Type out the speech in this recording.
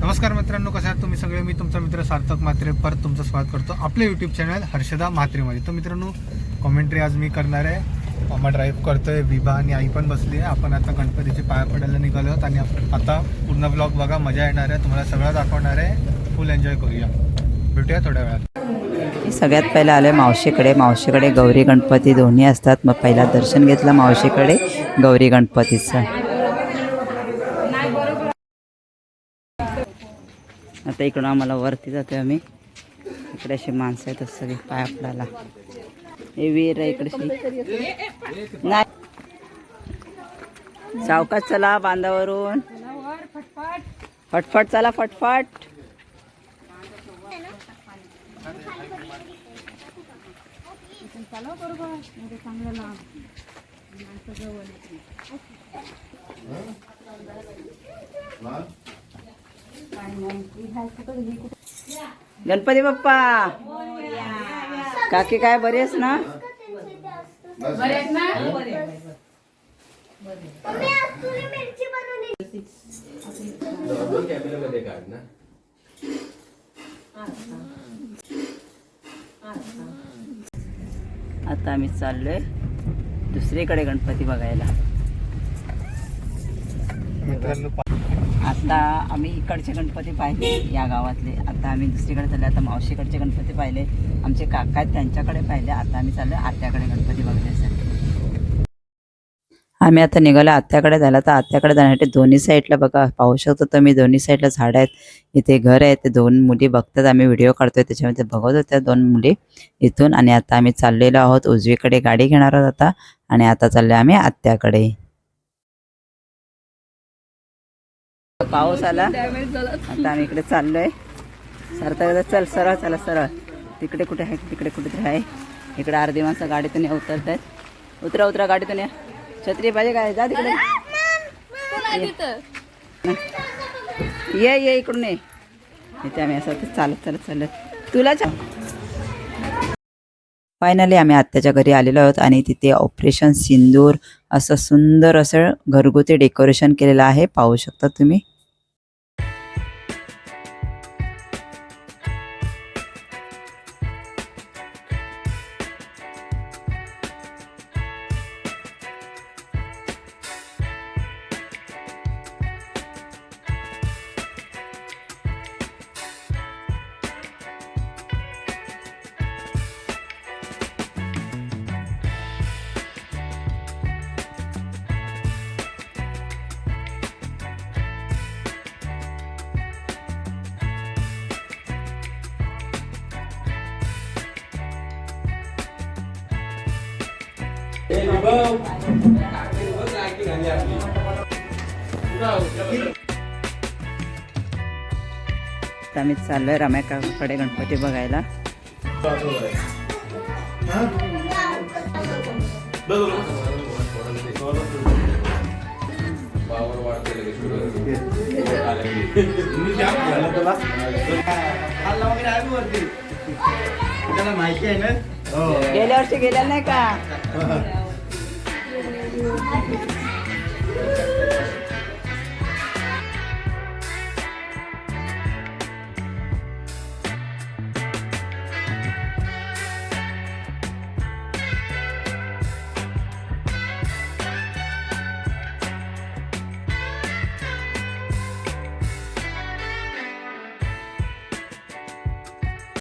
नमस्कार मित्रांनो कसं आहात तुम्ही सगळे? मी तुमचा मित्र सार्थक म्हात्रे. परत तुमचं स्वागत करतो आपल्या यूट्यूब चॅनल हर्षदा म्हात्रेमध्ये. तर मित्रांनो कॉमेंट्री आज मी करणार आहे. मामा ड्राईव्ह करतोय विभा आणि आई पण बसली आहे. आपण आता गणपतीचे पाया पडायला निघालो आहोत आणि आता पूर्ण ब्लॉग बघा मजा येणार आहे. तुम्हाला सगळं दाखवणार आहे. फुल एन्जॉय करूया. भेटूया थोड्या वेळात. मी सगळ्यात आलं आहे मावशीकडे. मावशीकडे गौरी गणपती दोन्ही असतात. मग पहिला दर्शन घेतलं मावशीकडे गौरी गणपतीचं. आता इकडून आम्हाला वरती जातो आम्ही. इकडे अशी माणसं आहेत सगळी पाय आपल्याला. हे वीर आहे इकडे नाही. सावकाश चला बांधावरून. फटफट चला फटफट. गणपती बाप्पा. काकी काय बरी आहेस ना? आता आम्ही चाललोय दुसरीकडे गणपती बघायला. आता आम्ही इकडचे गणपती पाहिले या गावातले. आता आम्ही दुसरीकडे चालले आता मावशीकडचे गणपती पाहिले. आमचे काका आहेत त्यांच्याकडे पाहिले. आता आम्ही चाललो आत्याकडे गणपती बघण्यासाठी. आम्ही आता निघालो आत्याकडे झाला तर आत्याकडे जाण्यासाठी दोन्ही साईडला बघा. पाहू शकतो मी दोन्ही साईडला झाडं आहेत. इथे घर आहे. ते दोन मुली बघतात. आम्ही व्हिडिओ काढतोय. त्याच्यामध्ये बघत होत्या दोन मुली इथून. आणि आता आम्ही चाललेलो आहोत. उजवीकडे गाडी घेणार आहोत आता. आणि आता चाललो आम्ही आत्याकडे. पाऊस आला. आता आम्ही इकडे चाललोय. सरता चल सरळ चला सरळ. तिकडे कुठे आहे? तिकडे कुठेतरी आहे. इकडे अर्धी माणसं गाडीतून या उतरत आहेत उतरा उतरा गाडीतून या. छत्री पाहिजे काय जा तिकडे. ये. ये इकडून ये. इथे आम्ही असं चालत चालत चालत. तुला फायनली आम्ही आत्याच्या घरी आलेलो आहोत आणि तिथे ऑपरेशन सिंदूर असं सुंदर असं घरगुती डेकोरेशन केलेलं आहे. पाहू शकता तुम्ही. आम्ही चाललोय रामायकाकडे गणपती बघायला. माहिती आहे ना गेल्या वर्षी गेल्या नाही का? Thank you.